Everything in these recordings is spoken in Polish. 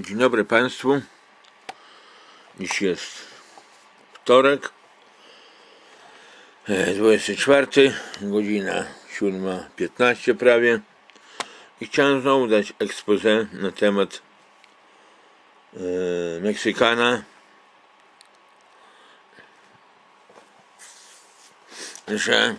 Dzień dobry Państwu. Dziś jest wtorek, e, 24, godzina 7.15 prawie. I chciałem znowu dać expose na temat e, Meksykana, że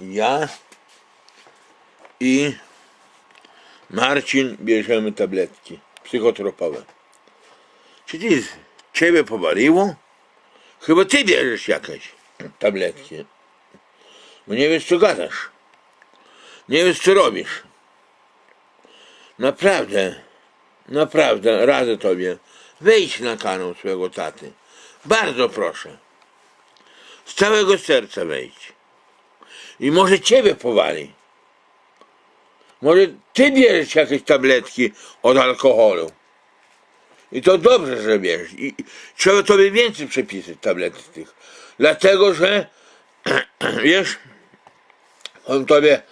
ja i Marcin bierzemy tabletki psychotropowe. Czy ty, ciebie powaliło? Chyba ty bierzesz jakieś tabletki. Bo nie wiesz co gadasz. Nie wiesz co robisz. Naprawdę, naprawdę radzę tobie. Wejdź na kanał swojego taty. Bardzo proszę. Z całego serca wejdź. I może ciebie powali. Może ty bierzesz jakieś tabletki od alkoholu. I to dobrze, że bierzesz. I trzeba tobie więcej przepisać tabletek tych. Dlatego, że wiesz, powiem tobie,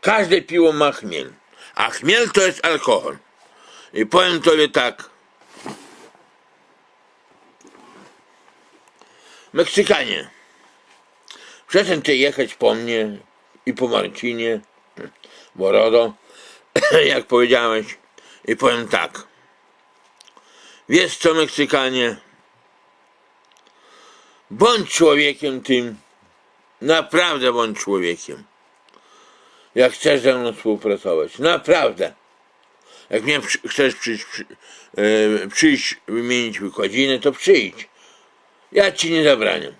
każde piwo ma chmiel. A chmiel to jest alkohol. I powiem tobie tak. Meksykanie, przestań ty jechać po mnie i po Marcinie. Borodo, jak powiedziałeś, i powiem tak. Wiesz co, Meksykanie? Bądź człowiekiem tym, naprawdę bądź człowiekiem. Jak chcesz ze mną współpracować, naprawdę. Jak mnie chcesz przyjść, przy, e, przyjść, wymienić wykładziny, to przyjdź. Ja ci nie zabraniam.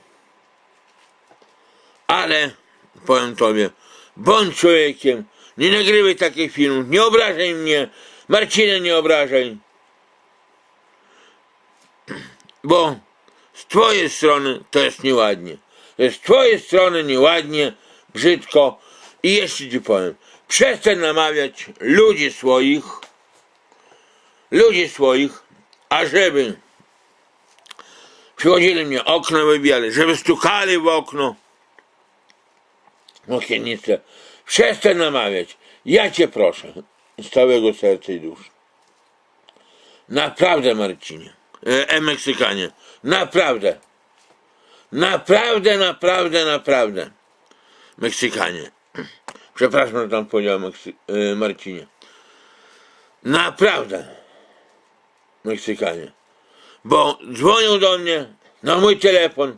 Ale powiem tobie, bądź człowiekiem, nie nagrywaj takich filmów, nie obrażaj mnie, Marcina nie obrażaj. Bo z twojej strony to jest nieładnie. Z twojej strony nieładnie, brzydko. I jeszcze ci powiem, przestań namawiać ludzi swoich, ludzi swoich, ażeby przychodzili mnie okno wybijali, żeby stukali w okno, w okiennicę. Przestań namawiać. Ja cię proszę z całego serca i duszy. Naprawdę, Marcinie. E, e Meksykanie. Naprawdę. Naprawdę, naprawdę, naprawdę. Meksykanie. Przepraszam, że tam powiedziałem Meksy- e, Marcinie. Naprawdę. Meksykanie. Bo dzwonią do mnie na mój telefon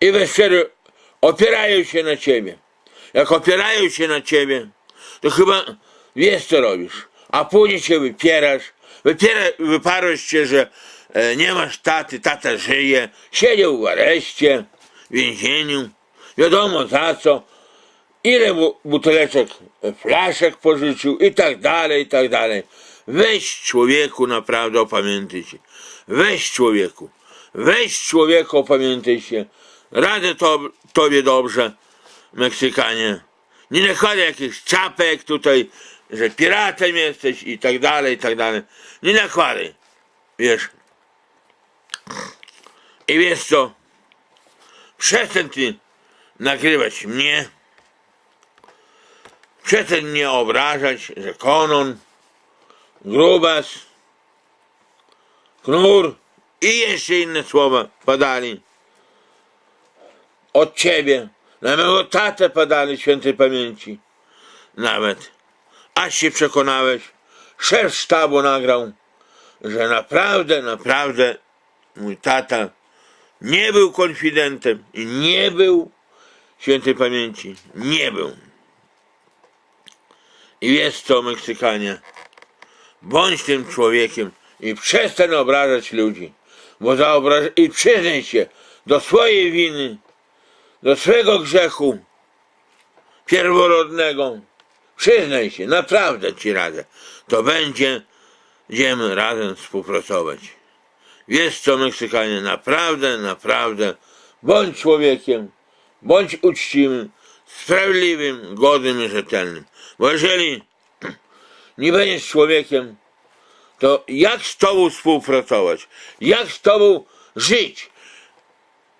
i we szczery opierają się na ciebie. Jak opierają się na ciebie, to chyba wiesz co robisz, a później się wypierasz, wypiera, wyparłeś się, że e, nie masz taty, tata żyje, siedział w areszcie, w więzieniu, wiadomo za co, ile bu- buteleczek, e, flaszek pożyczył i tak dalej, i tak dalej. Weź człowieku, naprawdę opamiętaj się. Weź człowieku, weź człowieku, opamiętaj się. Radę to, tobie dobrze, Meksykanie. Nie nakładaj jakichś czapek tutaj, że piratem jesteś i tak dalej, i tak dalej. Nie nakładaj, wiesz. I wiesz co? Przestań ty nagrywać mnie. Przestań mnie obrażać, że konon, grubas, knur i jeszcze inne słowa padali od ciebie. Na mego tatę padali świętej pamięci. Nawet. Aż się przekonałeś, szef sztabu nagrał, że naprawdę, naprawdę mój tata nie był konfidentem i nie był świętej pamięci. Nie był. I wiesz co, Meksykanie, bądź tym człowiekiem i przestań obrażać ludzi, bo za obraż... i przyznaj się do swojej winy, do swego grzechu pierworodnego. Przyznaj się, naprawdę ci radzę. To będzie, będziemy razem współpracować. Wiesz co, Meksykanie, naprawdę, naprawdę, bądź człowiekiem, bądź uczciwym, sprawiedliwym, godnym i rzetelnym. Bo jeżeli nie będziesz człowiekiem, to jak z tobą współpracować? Jak z tobą żyć?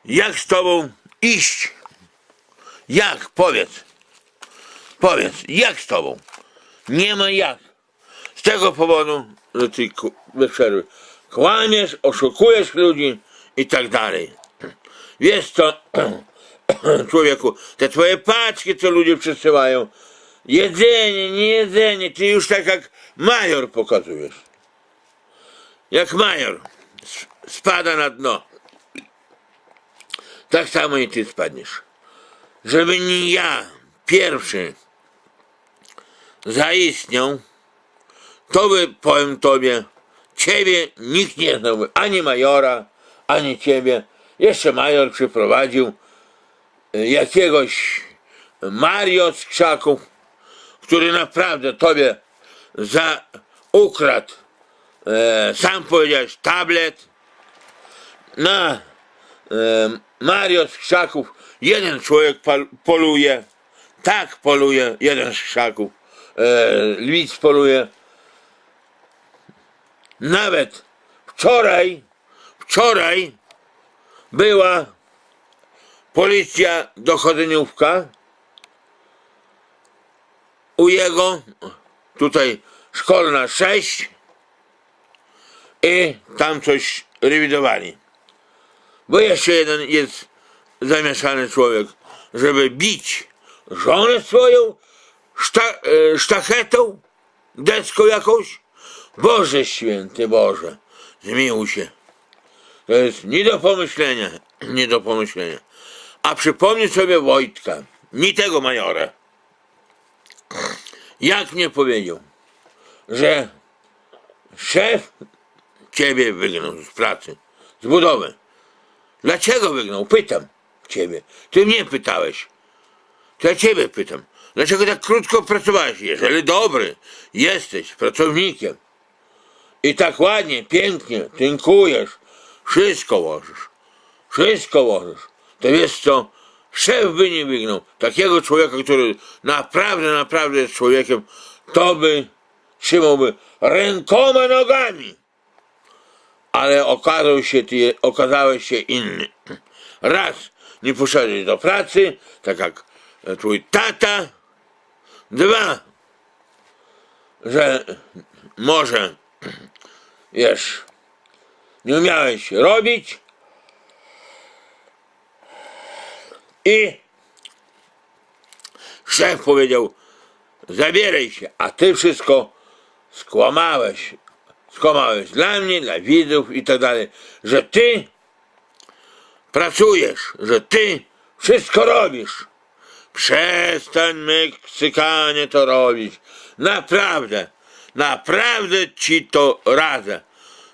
Jak z tobą iść? Jak? Powiedz. Powiedz, jak z tobą? Nie ma jak. tego powodu, że ty bez przerwy kłamiesz, oszukujesz ludzi i tak dalej. Wiesz co, człowieku, te twoje paczki, co ludzie przesyłają, jedzenie, nie jedzenie, ty już tak jak major pokazujesz. Jak major spada na dno. Tak samo i ty spadniesz. Żeby nie ja pierwszy zaistniał, to by, powiem tobie, ciebie nikt nie znałby, ani majora, ani ciebie. Jeszcze major przyprowadził y, jakiegoś Mario z krzaków, który naprawdę tobie za ukradł, e, sam powiedziałeś, tablet na e, Mario z krzaków. Jeden człowiek poluje, tak poluje, jeden z krzaków, lwic poluje. Nawet wczoraj, wczoraj była policja dochodzeniówka u jego, tutaj szkolna 6 i tam coś rewidowali. Bo jeszcze jeden jest zamieszany człowiek, żeby bić żonę swoją szta, e, sztachetą, deską jakąś. Boże święty Boże, zmiłuj się. To jest nie do pomyślenia, nie do pomyślenia. A przypomnij sobie Wojtka, nie tego majora. Jak mnie powiedział, że szef ciebie wygnał z pracy, z budowy. Dlaczego wygnał? Pytam ciebie. Ty mnie pytałeś. To ja ciebie pytam. Dlaczego tak krótko pracowałeś? Jeżeli dobry jesteś pracownikiem i tak ładnie, pięknie tynkujesz, wszystko łożysz, wszystko łożysz, to wiesz co? Szef by nie wygnął takiego człowieka, który naprawdę, naprawdę jest człowiekiem, to by trzymałby rękoma, nogami ale okazał się ty, okazałeś się inny. Raz, nie poszedłeś do pracy, tak jak twój tata. Dwa, że może, wiesz, nie umiałeś robić i szef powiedział, zabieraj się, a ty wszystko skłamałeś, skłamałeś dla mnie, dla widzów i tak dalej, że ty pracujesz, że ty wszystko robisz. Przestań Meksykanie to robić. Naprawdę, naprawdę ci to radzę.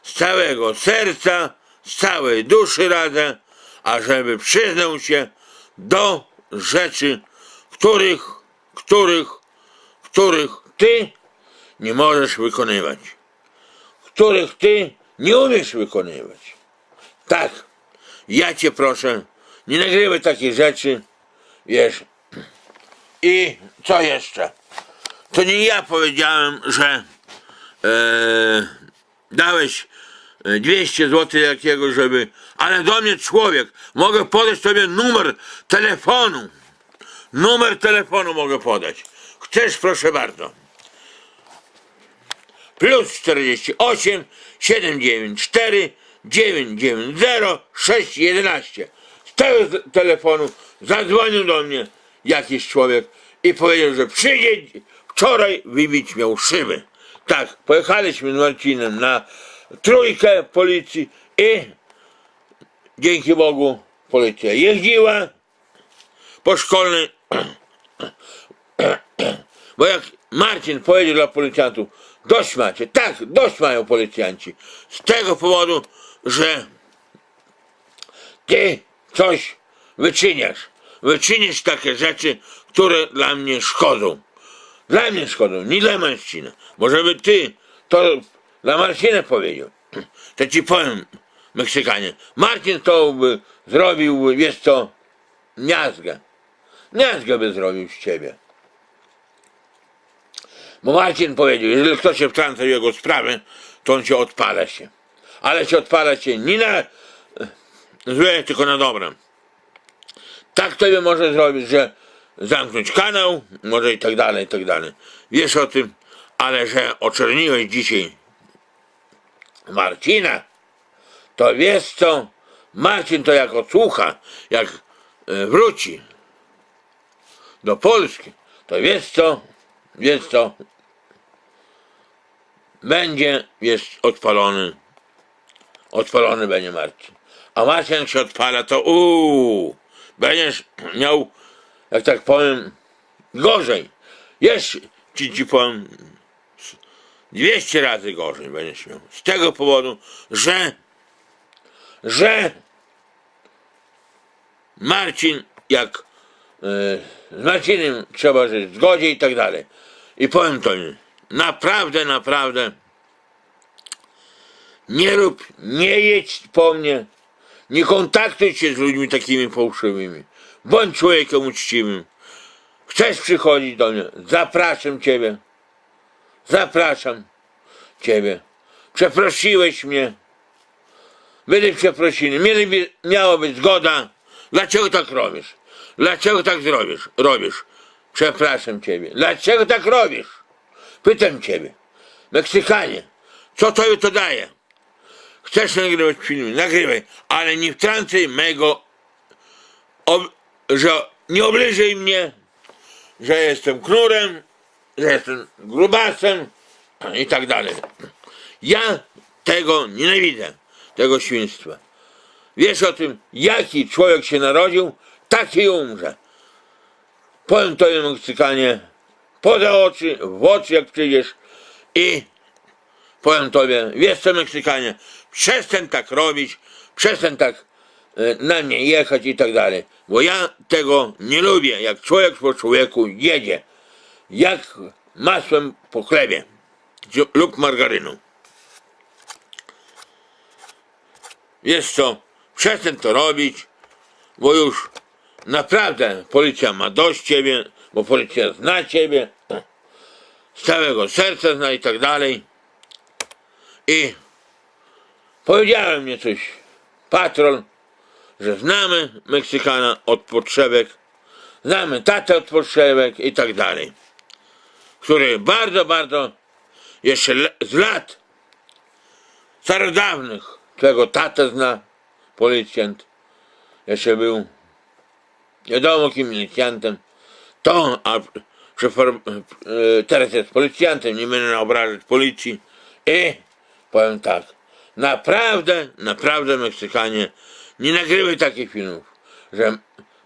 Z całego serca, z całej duszy radzę, ażeby przyznał się do rzeczy, których, których, których ty nie możesz wykonywać których ty nie umiesz wykonywać. Tak, ja cię proszę, nie nagrywaj takich rzeczy, wiesz. I co jeszcze? To nie ja powiedziałem, że e, dałeś e, 200 zł jakiegoś, żeby... Ale do mnie człowiek, mogę podać tobie numer telefonu. Numer telefonu mogę podać. Chcesz, proszę bardzo plus 48 794 990 611. Z tego telefonu zadzwonił do mnie jakiś człowiek i powiedział, że przyjdzie wczoraj wybić miał szyby. Tak, pojechaliśmy z Marcinem na trójkę policji i dzięki Bogu policja jeździła po szkolnej bo jak Marcin powiedział dla policjantów, dość macie, tak, dość mają policjanci. Z tego powodu, że ty coś wyczyniasz. Wyczynisz takie rzeczy, które dla mnie szkodzą. Dla mnie szkodzą, nie dla Marcina. Bo żeby ty to dla Marcina powiedział, to ci powiem, Meksykanie, Marcin to by zrobił, wiesz co, miazgę. Miazgę by zrobił z ciebie. Bo Marcin powiedział, jeżeli ktoś się wtrąca w jego sprawę, to on się odpala się. Ale się odpala się nie na złe, tylko na dobre. Tak tobie może zrobić, że zamknąć kanał, może i tak dalej, i tak dalej. Wiesz o tym, ale że oczerniłeś dzisiaj Marcina, to wiesz co, Marcin to jak odsłucha, jak e, wróci do Polski, to wiesz co, wiesz co, będzie, jest odpalony, odpalony będzie Marcin. A Marcin się odpala, to uuu, będziesz miał, jak tak powiem, gorzej. Jeszcze ci, ci powiem, 200 razy gorzej będziesz miał. Z tego powodu, że, że Marcin, jak e, z Marcinem trzeba żyć w zgodzie i tak dalej. I powiem to mi, naprawdę, naprawdę nie rób, nie jedź po mnie, nie kontaktuj się z ludźmi takimi fałszywymi. Bądź człowiekiem uczciwym. Chcesz przychodzić do mnie? Zapraszam Ciebie. Zapraszam Ciebie. Przeprosiłeś mnie. Byli przeprosiny. Mieli, miała być zgoda. Dlaczego tak robisz? Dlaczego tak zrobisz? Robisz. Przepraszam Ciebie. Dlaczego tak robisz? Pytam Ciebie. Meksykanie, co Tobie to daje? Chcesz nagrywać filmy? Nagrywaj, ale nie wtrącaj mego, że nie obliżyj mnie, że jestem knurem, że jestem grubasem i tak dalej. Ja tego nienawidzę, tego świństwa. Wiesz o tym, jaki człowiek się narodził, taki umrze. Powiem tobie Meksykanie, poza oczy, w oczy jak przyjdziesz i powiem tobie, wiesz co Meksykanie, przestań tak robić, przestań tak e, na mnie jechać i tak dalej, bo ja tego nie lubię, jak człowiek po człowieku jedzie, jak masłem po chlebie lub margaryną. Wiesz co, przestań to robić, bo już naprawdę policja ma dość ciebie, bo policja zna ciebie, z całego serca zna i tak dalej. I powiedziałem mnie coś patrol, że znamy Meksykana od potrzebek, znamy tatę od potrzebek i tak dalej. Który bardzo, bardzo jeszcze z lat starodawnych tego tatę zna policjant. Jeszcze był wiadomo kim milicjantem. To, a przefor- e, teraz jest policjantem, nie będę obrażać policji. I powiem tak, naprawdę, naprawdę Meksykanie, nie nagrywaj takich filmów, że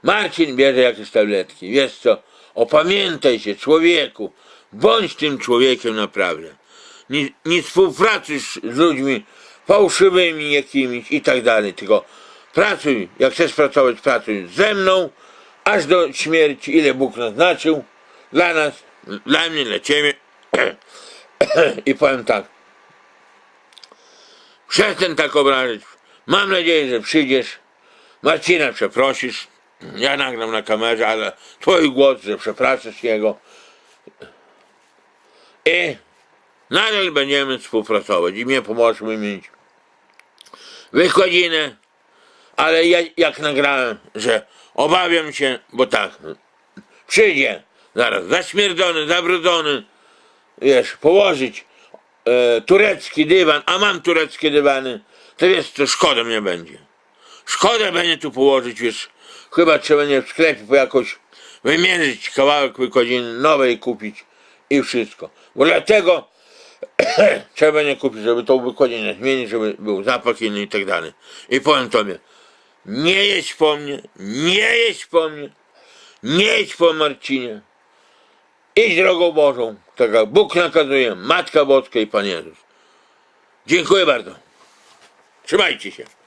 Marcin bierze jakieś tabletki. Wiesz co, opamiętaj się człowieku, bądź tym człowiekiem naprawdę. Nie, nie współpracuj z ludźmi fałszywymi jakimiś i tak dalej, tylko pracuj, jak chcesz pracować, pracuj ze mną, aż do śmierci, ile Bóg naznaczył dla nas, dla mnie, dla ciebie. I powiem tak, przestań tak obrażać. Mam nadzieję, że przyjdziesz, Marcina przeprosisz, ja nagram na kamerze, ale twój głos, że przepraszasz jego. I nadal będziemy współpracować i mnie pomożesz wymienić wykładzinę, ale ja jak nagrałem, że obawiam się, bo tak, przyjdzie zaraz zaśmierdzony, zabrudzony, wiesz, położyć e, turecki dywan, a mam tureckie dywany, to wiesz, to szkoda mnie będzie. Szkoda będzie tu położyć, wiesz, chyba trzeba nie w sklepie po jakoś wymierzyć kawałek wykładziny nowej kupić i wszystko. Bo dlatego trzeba nie kupić, żeby tą wykładzinę zmienić, żeby był zapach inny i tak dalej. I powiem tobie, nie jedź po mnie, nie jedź po mnie, nie jedź po Marcinie. Idź drogą Bożą, tak jak Bóg nakazuje, Matka Boska i Pan Jezus. Dziękuję bardzo. Trzymajcie się.